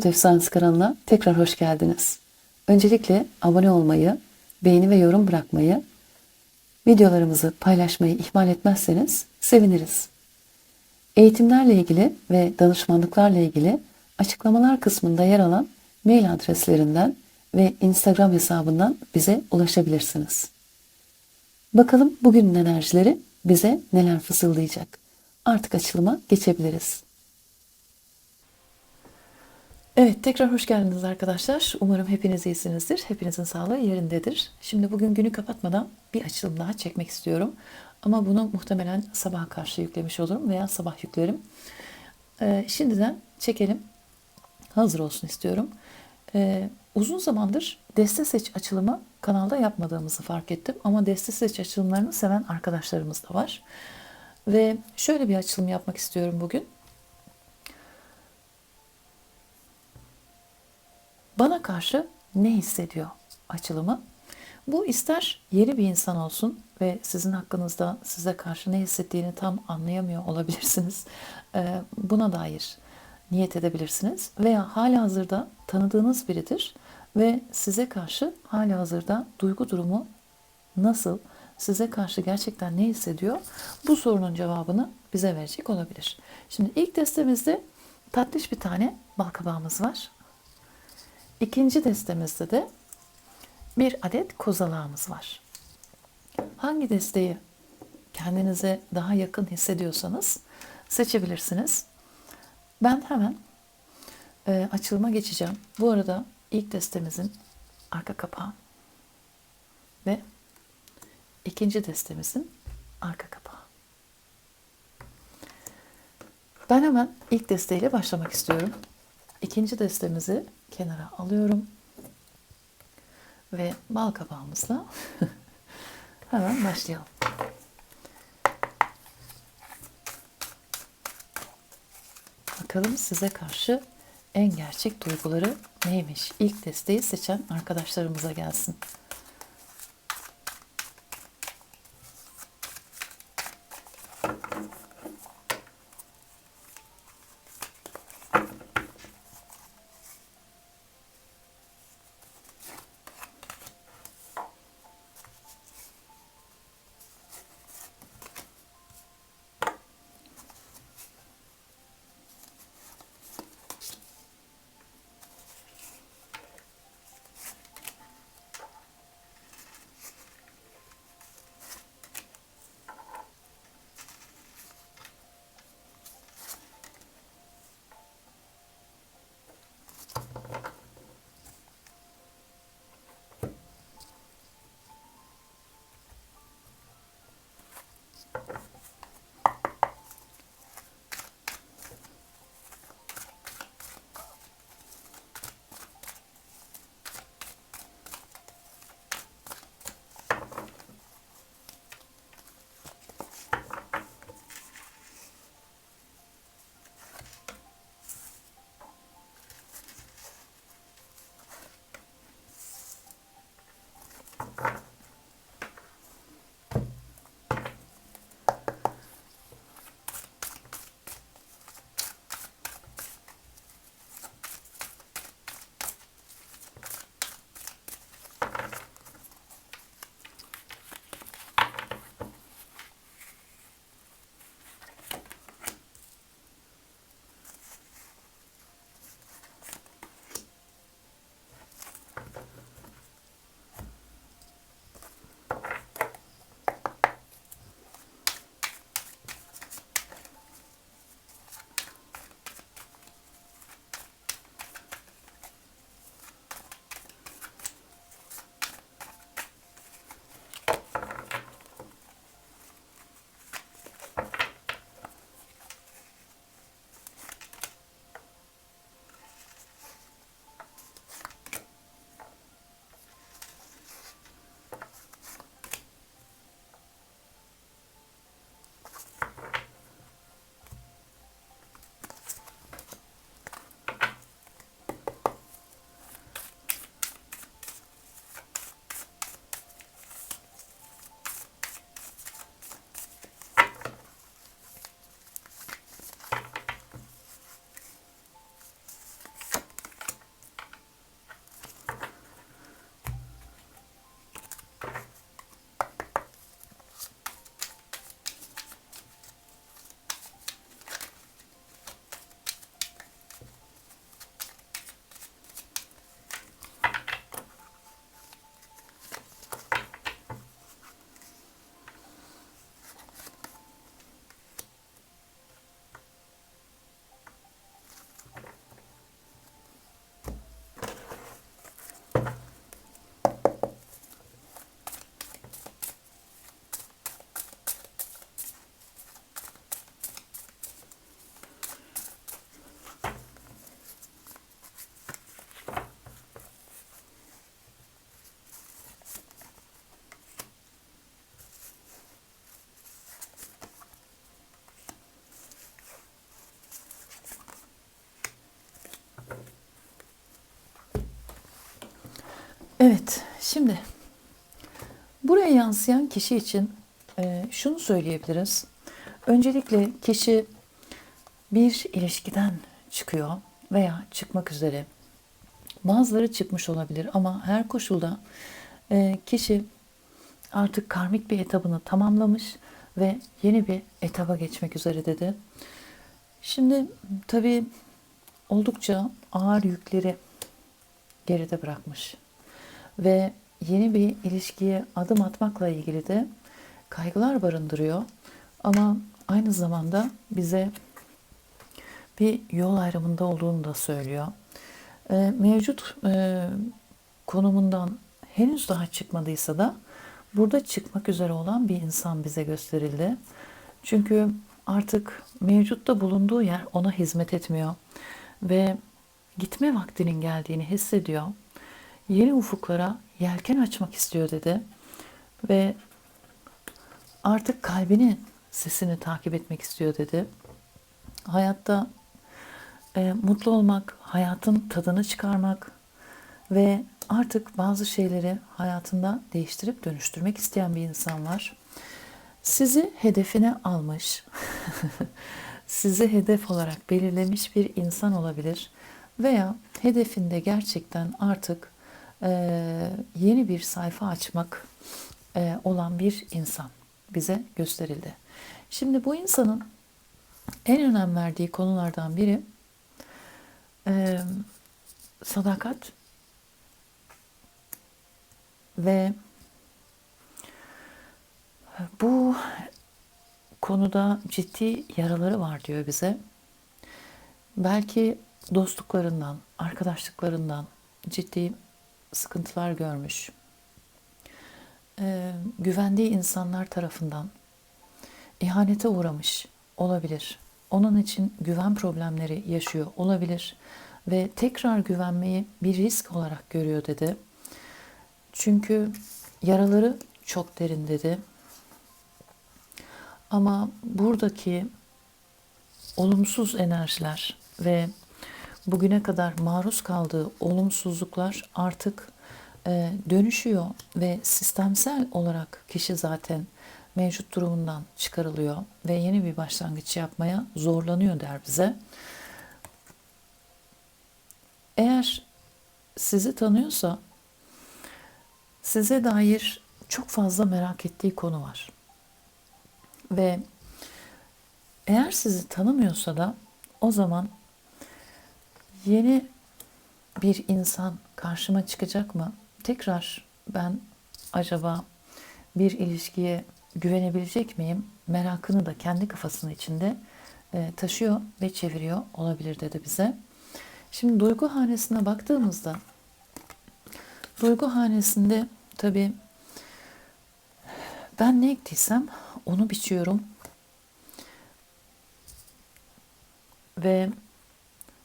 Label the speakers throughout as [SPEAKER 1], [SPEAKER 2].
[SPEAKER 1] Tarot Efsanesi kanalına tekrar hoş geldiniz. Öncelikle abone olmayı, beğeni ve yorum bırakmayı, videolarımızı paylaşmayı ihmal etmezseniz seviniriz. Eğitimlerle ilgili ve danışmanlıklarla ilgili açıklamalar kısmında yer alan mail adreslerinden ve Instagram hesabından bize ulaşabilirsiniz. Bakalım bugünün enerjileri bize neler fısıldayacak. Artık açılıma geçebiliriz. Evet tekrar hoş geldiniz arkadaşlar. Umarım hepiniz iyisinizdir. Hepinizin sağlığı yerindedir. Şimdi bugün günü kapatmadan bir açılım daha çekmek istiyorum. Ama bunu muhtemelen sabaha karşı yüklemiş olurum veya sabah yüklerim. Ee, şimdiden çekelim. Hazır olsun istiyorum. Ee, uzun zamandır deste seç açılımı kanalda yapmadığımızı fark ettim. Ama deste seç açılımlarını seven arkadaşlarımız da var. Ve şöyle bir açılım yapmak istiyorum bugün. Bana karşı ne hissediyor açılımı? Bu ister yeni bir insan olsun ve sizin hakkınızda size karşı ne hissettiğini tam anlayamıyor olabilirsiniz. Buna dair niyet edebilirsiniz. Veya hala hazırda tanıdığınız biridir ve size karşı hala hazırda duygu durumu nasıl, size karşı gerçekten ne hissediyor? Bu sorunun cevabını bize verecek olabilir. Şimdi ilk testimizde tatlış bir tane balkabağımız var. İkinci destemizde de bir adet kozalağımız var. Hangi desteği kendinize daha yakın hissediyorsanız seçebilirsiniz. Ben hemen e, açılıma geçeceğim. Bu arada ilk destemizin arka kapağı ve ikinci destemizin arka kapağı. Ben hemen ilk desteğiyle başlamak istiyorum. İkinci destemizi kenara alıyorum. Ve bal kabağımızla hemen başlayalım. Bakalım size karşı en gerçek duyguları neymiş? İlk desteği seçen arkadaşlarımıza gelsin. Evet, şimdi buraya yansıyan kişi için e, şunu söyleyebiliriz. Öncelikle kişi bir ilişkiden çıkıyor veya çıkmak üzere. Bazıları çıkmış olabilir ama her koşulda e, kişi artık karmik bir etabını tamamlamış ve yeni bir etaba geçmek üzere dedi. Şimdi tabii oldukça ağır yükleri geride bırakmış ve yeni bir ilişkiye adım atmakla ilgili de kaygılar barındırıyor. Ama aynı zamanda bize bir yol ayrımında olduğunu da söylüyor. E, mevcut e, konumundan henüz daha çıkmadıysa da burada çıkmak üzere olan bir insan bize gösterildi. Çünkü artık mevcutta bulunduğu yer ona hizmet etmiyor ve gitme vaktinin geldiğini hissediyor. Yeni ufuklara yelken açmak istiyor dedi ve artık kalbinin sesini takip etmek istiyor dedi. Hayatta e, mutlu olmak, hayatın tadını çıkarmak ve artık bazı şeyleri hayatında değiştirip dönüştürmek isteyen bir insan var. Sizi hedefine almış, sizi hedef olarak belirlemiş bir insan olabilir veya hedefinde gerçekten artık yeni bir sayfa açmak e, olan bir insan bize gösterildi. Şimdi bu insanın en önem verdiği konulardan biri e, sadakat ve bu konuda ciddi yaraları var diyor bize. Belki dostluklarından, arkadaşlıklarından ciddi sıkıntılar görmüş. Ee, güvendiği insanlar tarafından ihanete uğramış olabilir. Onun için güven problemleri yaşıyor olabilir ve tekrar güvenmeyi bir risk olarak görüyor dedi. Çünkü yaraları çok derin dedi. Ama buradaki olumsuz enerjiler ve bugüne kadar maruz kaldığı olumsuzluklar artık e, dönüşüyor ve sistemsel olarak kişi zaten mevcut durumundan çıkarılıyor ve yeni bir başlangıç yapmaya zorlanıyor der bize. Eğer sizi tanıyorsa size dair çok fazla merak ettiği konu var. Ve eğer sizi tanımıyorsa da o zaman yeni bir insan karşıma çıkacak mı? Tekrar ben acaba bir ilişkiye güvenebilecek miyim? Merakını da kendi kafasının içinde e, taşıyor ve çeviriyor olabilir dedi bize. Şimdi duygu hanesine baktığımızda duygu hanesinde tabii ben ne ektiysem onu biçiyorum. Ve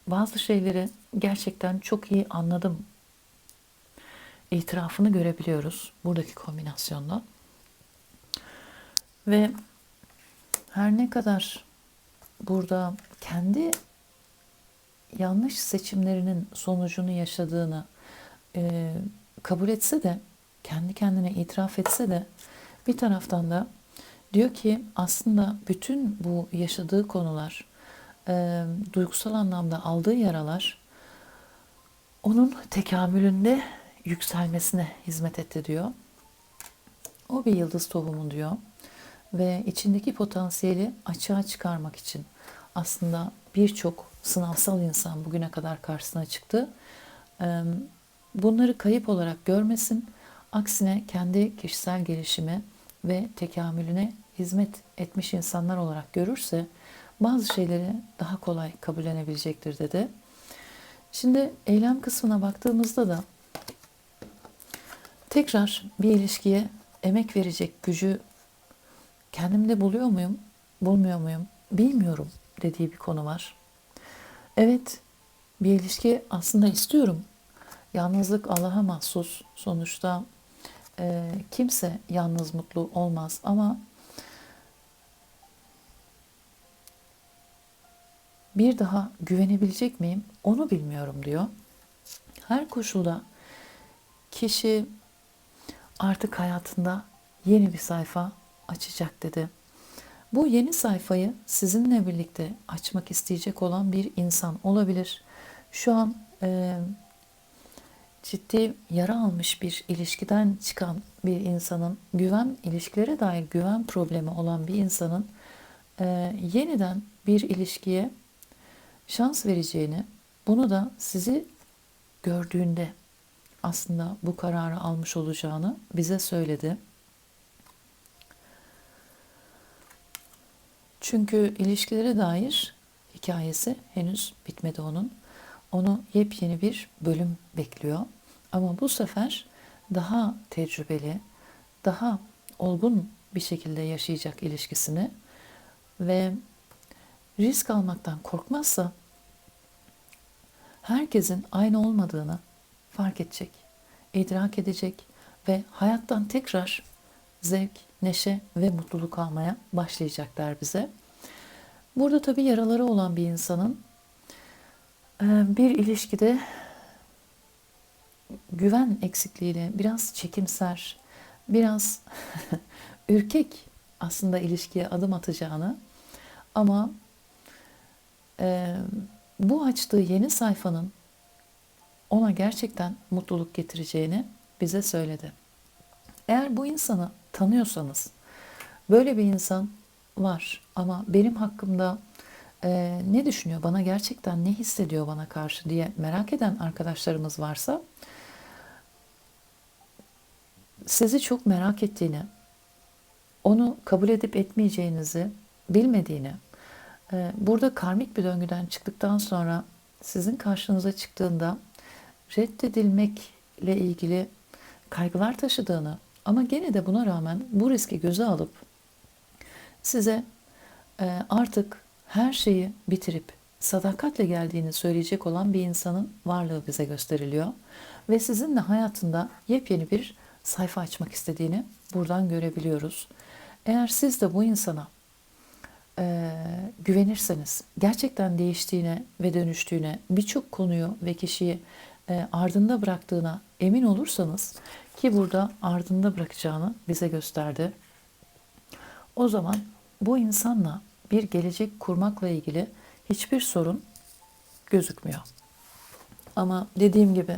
[SPEAKER 1] bazı şeyleri gerçekten çok iyi anladım. İtirafını görebiliyoruz buradaki kombinasyonda. Ve her ne kadar burada kendi yanlış seçimlerinin sonucunu yaşadığını e, kabul etse de kendi kendine itiraf etse de bir taraftan da diyor ki aslında bütün bu yaşadığı konular e, duygusal anlamda aldığı yaralar onun tekamülünde yükselmesine hizmet etti diyor. O bir yıldız tohumu diyor ve içindeki potansiyeli açığa çıkarmak için aslında birçok sınavsal insan bugüne kadar karşısına çıktı. Bunları kayıp olarak görmesin, aksine kendi kişisel gelişimi ve tekamülüne hizmet etmiş insanlar olarak görürse bazı şeyleri daha kolay kabullenebilecektir dedi. Şimdi eylem kısmına baktığımızda da tekrar bir ilişkiye emek verecek gücü kendimde buluyor muyum, bulmuyor muyum bilmiyorum dediği bir konu var. Evet, bir ilişki aslında istiyorum. Yalnızlık Allah'a mahsus. Sonuçta e, kimse yalnız mutlu olmaz ama bir daha güvenebilecek miyim onu bilmiyorum diyor. Her koşulda kişi artık hayatında yeni bir sayfa açacak dedi. Bu yeni sayfayı sizinle birlikte açmak isteyecek olan bir insan olabilir. Şu an e, ciddi yara almış bir ilişkiden çıkan bir insanın, güven ilişkilere dair güven problemi olan bir insanın e, yeniden bir ilişkiye şans vereceğini, bunu da sizi gördüğünde aslında bu kararı almış olacağını bize söyledi. Çünkü ilişkilere dair hikayesi henüz bitmedi onun. Onu yepyeni bir bölüm bekliyor. Ama bu sefer daha tecrübeli, daha olgun bir şekilde yaşayacak ilişkisini ve risk almaktan korkmazsa herkesin aynı olmadığını fark edecek, idrak edecek ve hayattan tekrar zevk, neşe ve mutluluk almaya başlayacaklar bize. Burada tabii yaraları olan bir insanın bir ilişkide güven eksikliğiyle biraz çekimser, biraz ürkek aslında ilişkiye adım atacağını ama e, bu açtığı yeni sayfanın ona gerçekten mutluluk getireceğini bize söyledi. Eğer bu insanı tanıyorsanız, böyle bir insan var ama benim hakkımda e, ne düşünüyor, bana gerçekten ne hissediyor bana karşı diye merak eden arkadaşlarımız varsa, sizi çok merak ettiğini, onu kabul edip etmeyeceğinizi bilmediğini, burada karmik bir döngüden çıktıktan sonra sizin karşınıza çıktığında reddedilmekle ilgili kaygılar taşıdığını ama gene de buna rağmen bu riski göze alıp size e, artık her şeyi bitirip sadakatle geldiğini söyleyecek olan bir insanın varlığı bize gösteriliyor. Ve sizinle hayatında yepyeni bir sayfa açmak istediğini buradan görebiliyoruz. Eğer siz de bu insana e, güvenirseniz, gerçekten değiştiğine ve dönüştüğüne, birçok konuyu ve kişiyi e, ardında bıraktığına emin olursanız ki burada ardında bırakacağını bize gösterdi. O zaman bu insanla bir gelecek kurmakla ilgili hiçbir sorun gözükmüyor. Ama dediğim gibi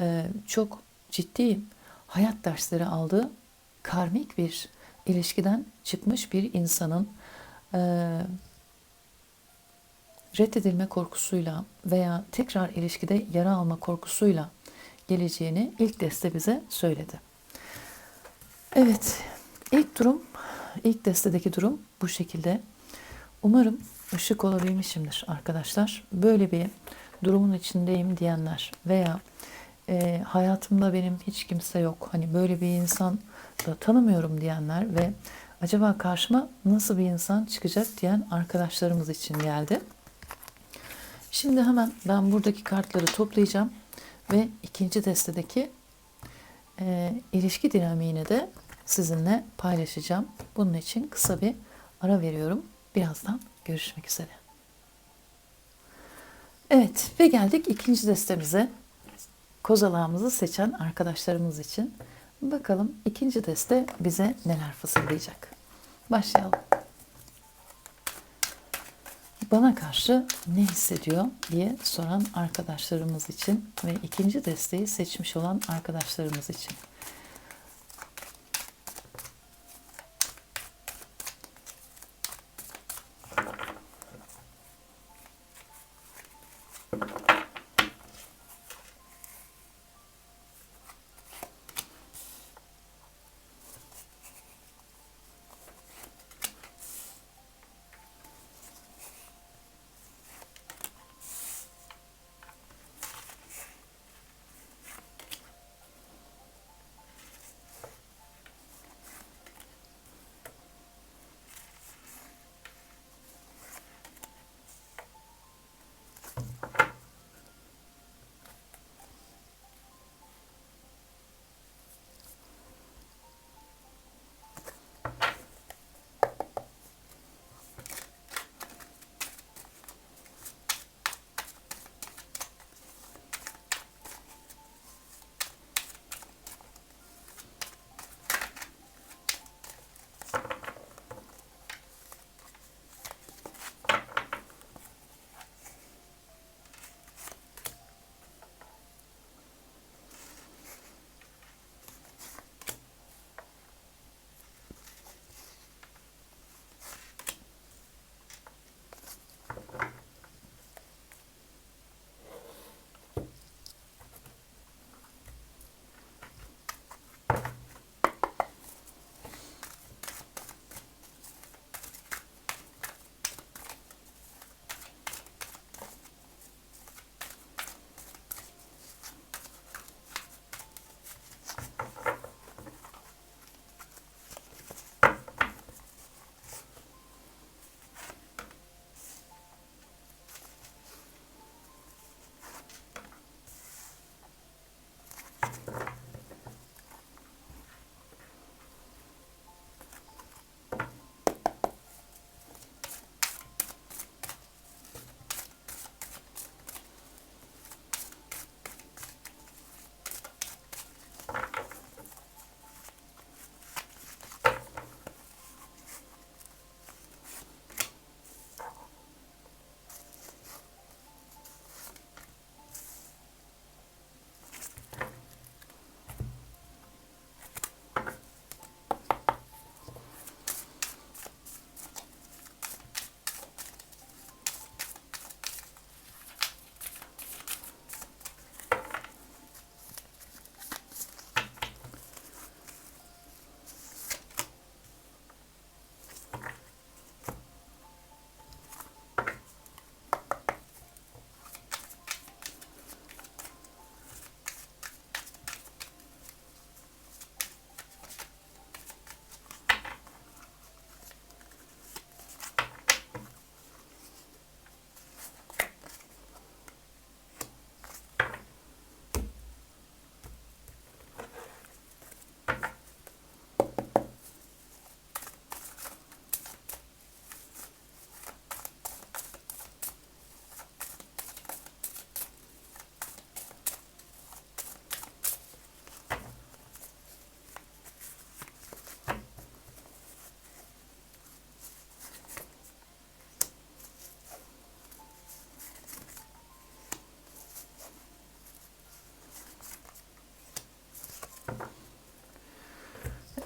[SPEAKER 1] e, çok ciddi hayat dersleri aldığı karmik bir ilişkiden çıkmış bir insanın e, reddedilme korkusuyla veya tekrar ilişkide yara alma korkusuyla geleceğini ilk deste bize söyledi. Evet, ilk durum, ilk destedeki durum bu şekilde. Umarım ışık olabilmişimdir arkadaşlar. Böyle bir durumun içindeyim diyenler veya e, hayatımda benim hiç kimse yok. Hani böyle bir insan da tanımıyorum diyenler ve acaba karşıma nasıl bir insan çıkacak diyen arkadaşlarımız için geldi. Şimdi hemen ben buradaki kartları toplayacağım ve ikinci destedeki e, ilişki dinamiğini de sizinle paylaşacağım. Bunun için kısa bir ara veriyorum. Birazdan görüşmek üzere. Evet ve geldik ikinci destemize. Kozalağımızı seçen arkadaşlarımız için. Bakalım ikinci deste bize neler fısıldayacak. Başlayalım. Bana karşı ne hissediyor diye soran arkadaşlarımız için ve ikinci desteği seçmiş olan arkadaşlarımız için.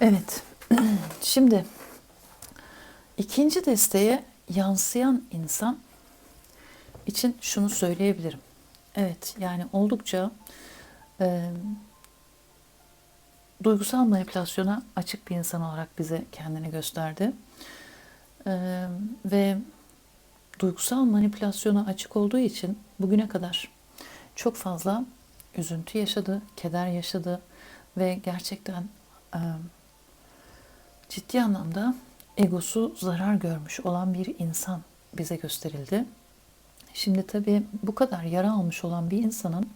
[SPEAKER 1] Evet. Şimdi ikinci desteğe yansıyan insan için şunu söyleyebilirim. Evet, yani oldukça e, duygusal manipülasyona açık bir insan olarak bize kendini gösterdi. E, ve duygusal manipülasyona açık olduğu için bugüne kadar çok fazla üzüntü yaşadı, keder yaşadı ve gerçekten e, ciddi anlamda egosu zarar görmüş olan bir insan bize gösterildi. Şimdi tabii bu kadar yara almış olan bir insanın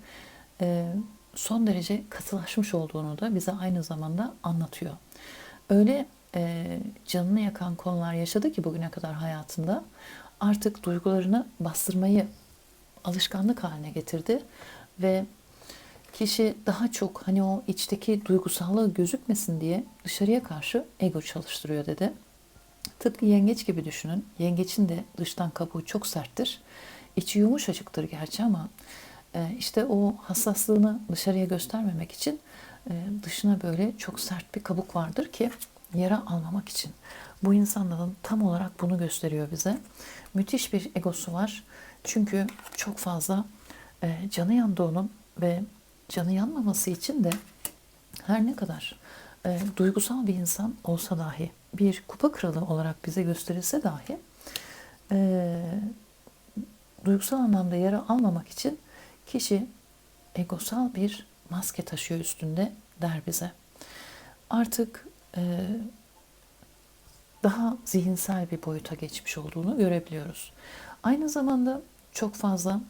[SPEAKER 1] e, son derece katılaşmış olduğunu da bize aynı zamanda anlatıyor. Öyle e, canını yakan konular yaşadı ki bugüne kadar hayatında artık duygularını bastırmayı alışkanlık haline getirdi ve kişi daha çok hani o içteki duygusallığı gözükmesin diye dışarıya karşı ego çalıştırıyor dedi. Tıpkı yengeç gibi düşünün. Yengeçin de dıştan kabuğu çok serttir. İçi yumuşacıktır gerçi ama e, işte o hassaslığını dışarıya göstermemek için e, dışına böyle çok sert bir kabuk vardır ki yara almamak için. Bu insanların tam olarak bunu gösteriyor bize. Müthiş bir egosu var. Çünkü çok fazla e, canı yandı onun ve canı yanmaması için de her ne kadar e, duygusal bir insan olsa dahi bir kupa kralı olarak bize gösterilse dahi e, duygusal anlamda yara almamak için kişi egosal bir maske taşıyor üstünde der bize. Artık e, daha zihinsel bir boyuta geçmiş olduğunu görebiliyoruz. Aynı zamanda çok fazla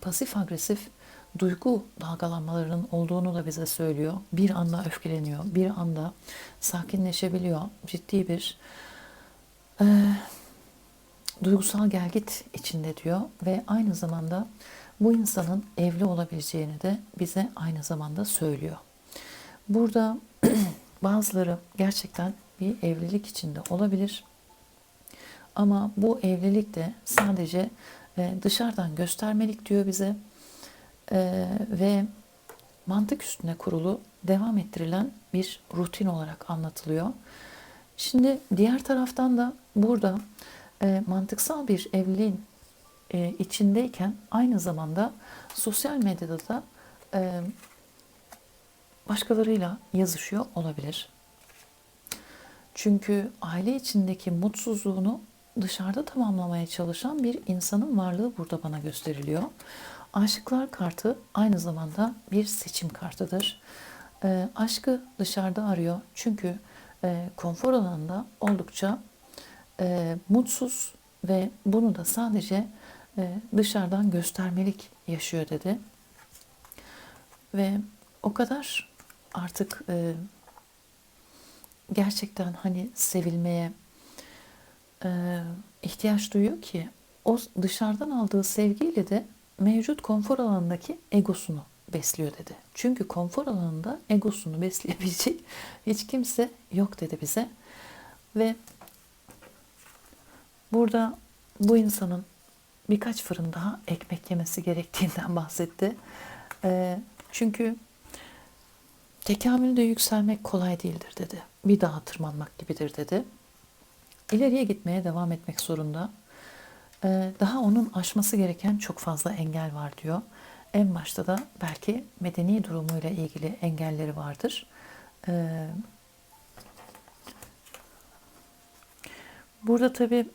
[SPEAKER 1] pasif agresif duygu dalgalanmalarının olduğunu da bize söylüyor. Bir anda öfkeleniyor, bir anda sakinleşebiliyor. Ciddi bir e, duygusal gelgit içinde diyor ve aynı zamanda bu insanın evli olabileceğini de bize aynı zamanda söylüyor. Burada bazıları gerçekten bir evlilik içinde olabilir. Ama bu evlilik de sadece e, dışarıdan göstermelik diyor bize e, ve mantık üstüne kurulu devam ettirilen bir rutin olarak anlatılıyor. Şimdi diğer taraftan da burada e, mantıksal bir evliliğin e, içindeyken aynı zamanda sosyal medyada da e, başkalarıyla yazışıyor olabilir. Çünkü aile içindeki mutsuzluğunu dışarıda tamamlamaya çalışan bir insanın varlığı burada bana gösteriliyor. Aşıklar kartı aynı zamanda bir seçim kartıdır. E, aşkı dışarıda arıyor çünkü e, konfor alanında oldukça e, mutsuz ve bunu da sadece e, dışarıdan göstermelik yaşıyor dedi. Ve o kadar artık e, gerçekten hani sevilmeye e, ihtiyaç duyuyor ki o dışarıdan aldığı sevgiyle de mevcut konfor alanındaki egosunu besliyor dedi. Çünkü konfor alanında egosunu besleyebilecek hiç kimse yok dedi bize. Ve burada bu insanın birkaç fırın daha ekmek yemesi gerektiğinden bahsetti. E, çünkü tekamülde yükselmek kolay değildir dedi. Bir dağa tırmanmak gibidir dedi. İleriye gitmeye devam etmek zorunda. Ee, daha onun aşması gereken çok fazla engel var diyor. En başta da belki medeni durumuyla ilgili engelleri vardır. Ee, burada tabii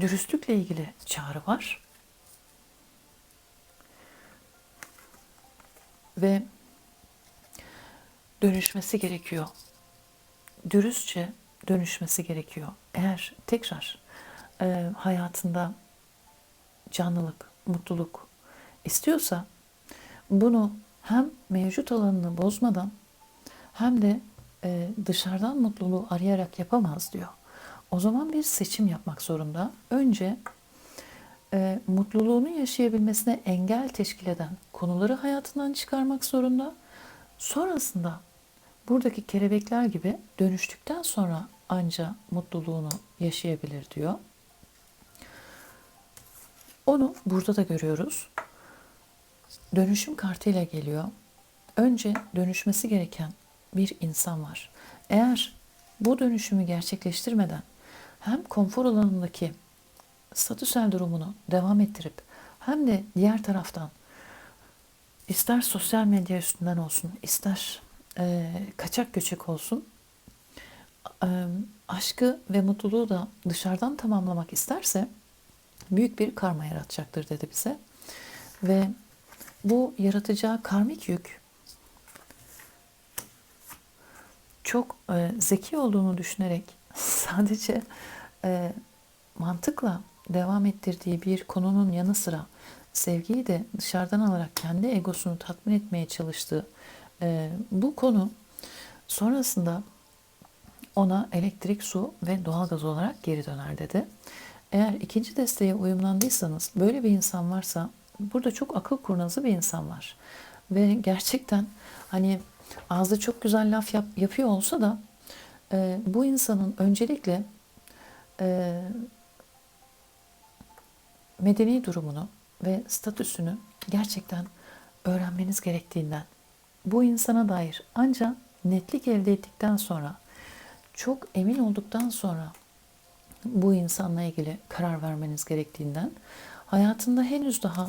[SPEAKER 1] dürüstlükle ilgili çağrı var. Ve dönüşmesi gerekiyor. Dürüstçe dönüşmesi gerekiyor. Eğer tekrar e, hayatında canlılık, mutluluk istiyorsa bunu hem mevcut alanını bozmadan hem de e, dışarıdan mutluluğu arayarak yapamaz diyor. O zaman bir seçim yapmak zorunda. Önce e, mutluluğunu yaşayabilmesine engel teşkil eden konuları hayatından çıkarmak zorunda. Sonrasında buradaki kelebekler gibi dönüştükten sonra anca mutluluğunu yaşayabilir diyor. Onu burada da görüyoruz. Dönüşüm kartıyla geliyor. Önce dönüşmesi gereken bir insan var. Eğer bu dönüşümü gerçekleştirmeden hem konfor alanındaki statüsel durumunu devam ettirip hem de diğer taraftan ister sosyal medya üstünden olsun, ister e, kaçak göçek olsun, e, aşkı ve mutluluğu da dışarıdan tamamlamak isterse büyük bir karma yaratacaktır dedi bize. Ve bu yaratacağı karmik yük çok e, zeki olduğunu düşünerek sadece e, mantıkla devam ettirdiği bir konunun yanı sıra sevgiyi de dışarıdan alarak kendi egosunu tatmin etmeye çalıştığı e, bu konu sonrasında ona elektrik, su ve doğalgaz olarak geri döner dedi. Eğer ikinci desteğe uyumlandıysanız, böyle bir insan varsa burada çok akıl kurnazı bir insan var. Ve gerçekten hani ağzı çok güzel laf yap, yapıyor olsa da e, bu insanın öncelikle e, medeni durumunu ve statüsünü gerçekten öğrenmeniz gerektiğinden, bu insana dair ancak netlik elde ettikten sonra, çok emin olduktan sonra bu insanla ilgili karar vermeniz gerektiğinden, hayatında henüz daha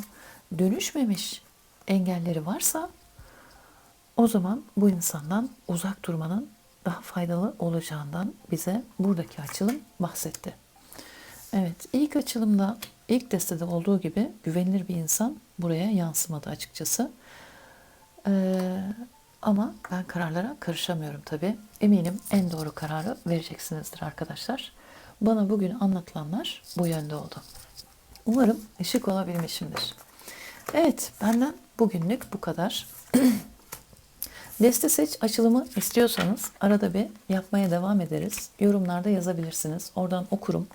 [SPEAKER 1] dönüşmemiş engelleri varsa o zaman bu insandan uzak durmanın daha faydalı olacağından bize buradaki açılım bahsetti. Evet, ilk açılımda, ilk destede olduğu gibi güvenilir bir insan buraya yansımadı açıkçası. Ee, ama ben kararlara karışamıyorum tabii. Eminim en doğru kararı vereceksinizdir arkadaşlar. Bana bugün anlatılanlar bu yönde oldu. Umarım ışık olabilmişimdir. Evet, benden bugünlük bu kadar. Deste seç açılımı istiyorsanız arada bir yapmaya devam ederiz. Yorumlarda yazabilirsiniz. Oradan okurum.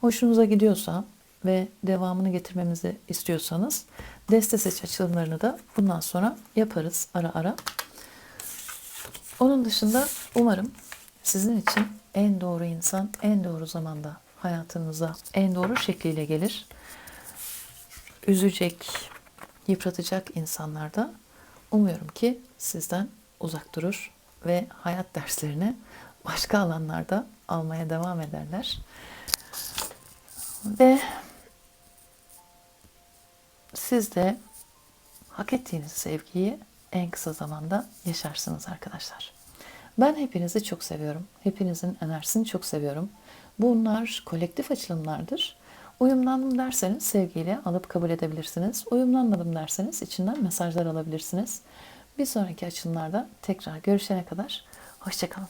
[SPEAKER 1] Hoşunuza gidiyorsa ve devamını getirmemizi istiyorsanız deste seç açılımlarını da bundan sonra yaparız ara ara. Onun dışında umarım sizin için en doğru insan en doğru zamanda hayatınıza en doğru şekliyle gelir. Üzecek, yıpratacak insanlar da umuyorum ki sizden uzak durur ve hayat derslerini başka alanlarda almaya devam ederler. Ve siz de hak ettiğiniz sevgiyi en kısa zamanda yaşarsınız arkadaşlar. Ben hepinizi çok seviyorum. Hepinizin enerjisini çok seviyorum. Bunlar kolektif açılımlardır. Uyumlandım derseniz sevgiyle alıp kabul edebilirsiniz. Uyumlanmadım derseniz içinden mesajlar alabilirsiniz. Bir sonraki açılımlarda tekrar görüşene kadar hoşçakalın.